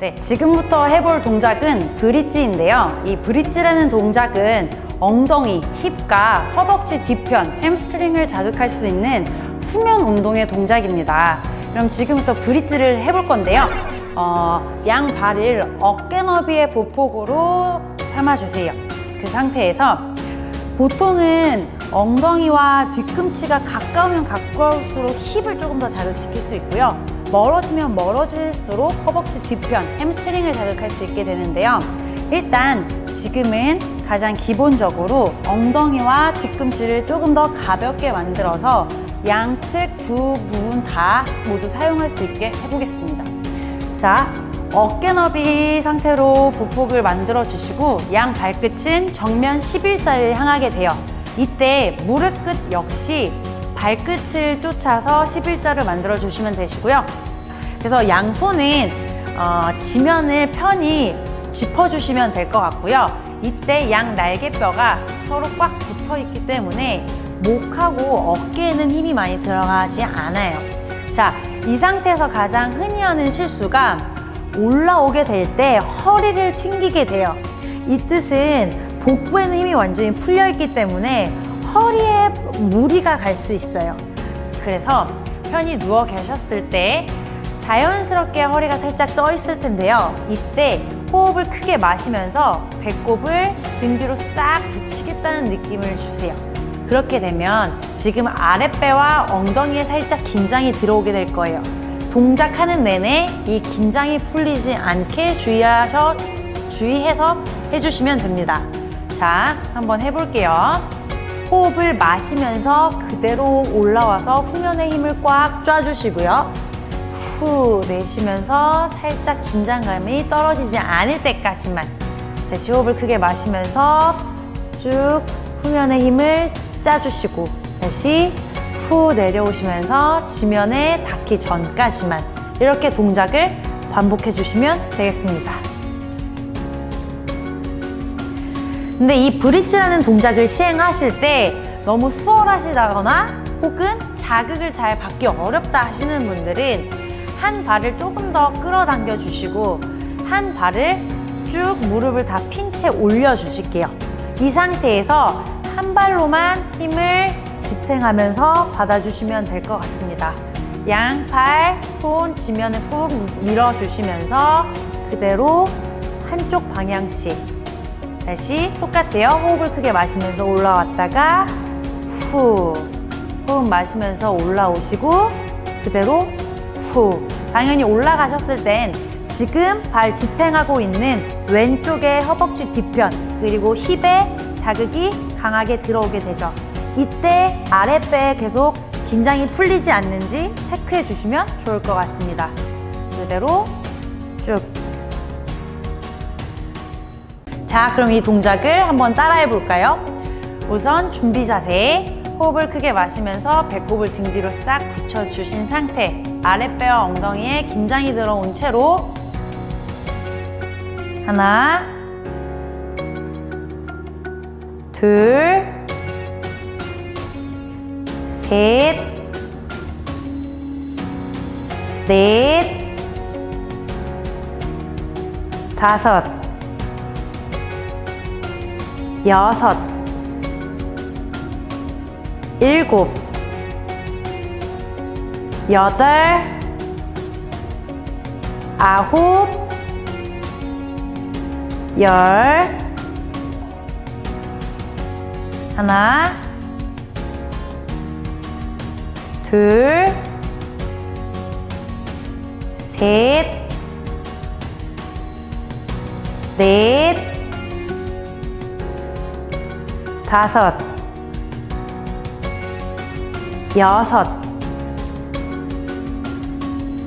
네, 지금부터 해볼 동작은 브릿지인데요. 이 브릿지라는 동작은 엉덩이, 힙과 허벅지 뒤편, 햄스트링을 자극할 수 있는 후면 운동의 동작입니다. 그럼 지금부터 브릿지를 해볼 건데요. 어, 양 발을 어깨 너비의 보폭으로 삼아주세요. 그 상태에서 보통은 엉덩이와 뒤꿈치가 가까우면 가까울수록 힙을 조금 더 자극시킬 수 있고요. 멀어지면 멀어질수록 허벅지 뒤편, 햄스트링을 자극할 수 있게 되는데요. 일단 지금은 가장 기본적으로 엉덩이와 뒤꿈치를 조금 더 가볍게 만들어서 양측 두 부분 다 모두 사용할 수 있게 해보겠습니다. 자, 어깨 너비 상태로 보폭을 만들어 주시고 양 발끝은 정면 11자를 향하게 돼요. 이때 무릎 끝 역시 발끝을 쫓아서 11자를 만들어 주시면 되시고요. 그래서 양손은 어, 지면을 편히 짚어주시면 될 것 같고요. 이때 양 날개뼈가 서로 꽉 붙어 있기 때문에 목하고 어깨에는 힘이 많이 들어가지 않아요. 자, 이 상태에서 가장 흔히 하는 실수가 올라오게 될 때 허리를 튕기게 돼요. 이 뜻은 복부에는 힘이 완전히 풀려 있기 때문에 허리에 무리가 갈 수 있어요. 그래서 편히 누워 계셨을 때 자연스럽게 허리가 살짝 떠 있을 텐데요. 이때 호흡을 크게 마시면서 배꼽을 등 뒤로 싹 붙이겠다는 느낌을 주세요. 그렇게 되면 지금 아랫배와 엉덩이에 살짝 긴장이 들어오게 될 거예요. 동작하는 내내 이 긴장이 풀리지 않게 주의하셔, 주의해서 해주시면 됩니다. 자, 한번 해볼게요. 호흡을 마시면서 그대로 올라와서 후면의 힘을 꽉 쫙주시고요. 후 내쉬면서 살짝 긴장감이 떨어지지 않을 때까지만 다시 호흡을 크게 마시면서 쭉 후면의 힘을 짜주시고 다시 후 내려오시면서 지면에 닿기 전까지만 이렇게 동작을 반복해 주시면 되겠습니다. 근데 이 브릿지라는 동작을 시행하실 때 너무 수월하시다거나 혹은 자극을 잘 받기 어렵다 하시는 분들은 한 발을 조금 더 끌어당겨 주시고 한 발을 쭉 무릎을 다 핀 채 올려 주실게요. 이 상태에서 한 발로만 힘을 지탱하면서 받아주시면 될 것 같습니다. 양팔, 손 지면을 꾹 밀어주시면서 그대로 한쪽 방향씩 다시 똑같아요. 호흡을 크게 마시면서 올라왔다가 후 호흡 마시면서 올라오시고 그대로 후 당연히 올라가셨을 땐 지금 발 지탱하고 있는 왼쪽의 허벅지 뒤편 그리고 힙에 자극이 강하게 들어오게 되죠. 이때 아랫배에 계속 긴장이 풀리지 않는지 체크해 주시면 좋을 것 같습니다. 그대로 쭉. 자, 그럼 이 동작을 한번 따라해 볼까요? 우선 준비 자세. 호흡을 크게 마시면서 배꼽을 등 뒤로 싹 붙여주신 상태. 아랫배와 엉덩이에 긴장이 들어온 채로. 하나, 둘, 셋, 넷, 다섯, 여섯, 일곱, 여덟, 아홉, 열, 하나, 둘, 셋, 넷, 다섯, 여섯,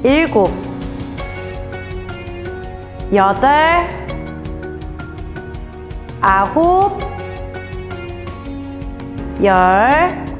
일곱, 여덟, 아홉, 열,